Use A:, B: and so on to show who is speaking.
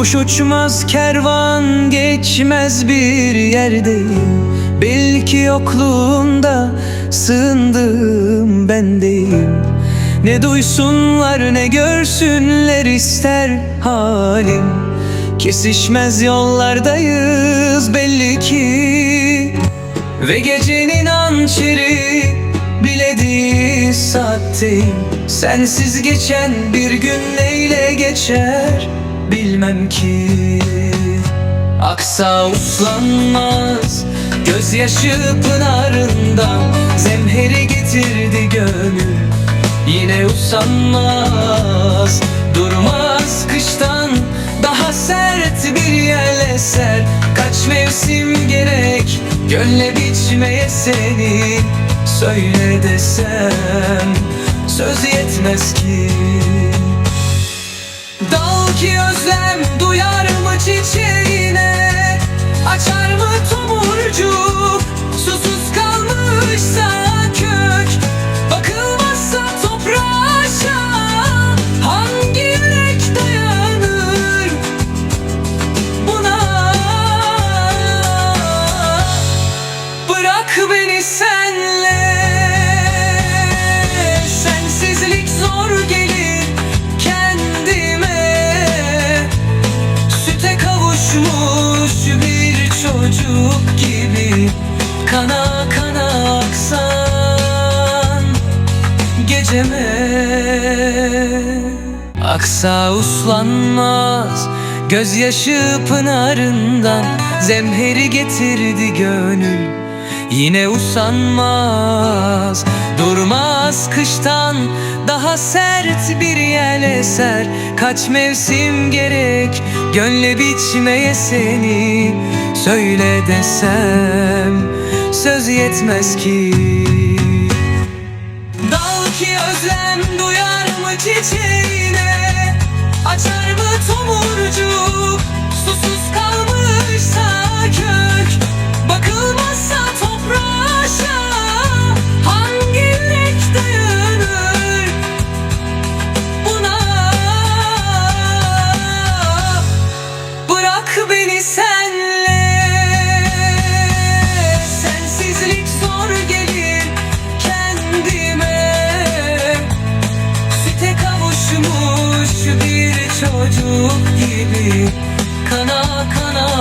A: Kuş uçmaz kervan geçmez bir yerdeyim. Belki yokluğunda sığındığım bendeyim. Ne duysunlar ne görsünler ister halim. Kesişmez yollardayız belli ki. Ve gecenin hançeri bilediği saatteyim. Sensiz geçen bir gün neyle geçer bilmem ki. Aksa uslanmaz Gözyaşı pınarından Zemheri getirdi gönül. Yine usanmaz Durmaz kıştan Daha sert bir yel eser. Kaç mevsim gerek Gönle biçmeye seni. Söyle desem Söz yetmez ki ki özlem duyar mı çiçeğine? Açar mı tomurcuk Kana kana aksan geceme. Aksa uslanmaz Gözyaşı pınarından Zemheri getirdi gönül Yine usanmaz. Durmaz kıştan Daha sert bir yel eser Kaç mevsim gerek Gönle biçmeye seni Söyle desem yetmez ki. Dal ki özlem duyar mı çiçeğine Açar mı tomurcuk Susuz kalmışsa Uçmuş bir çocuk gibi. Kana kana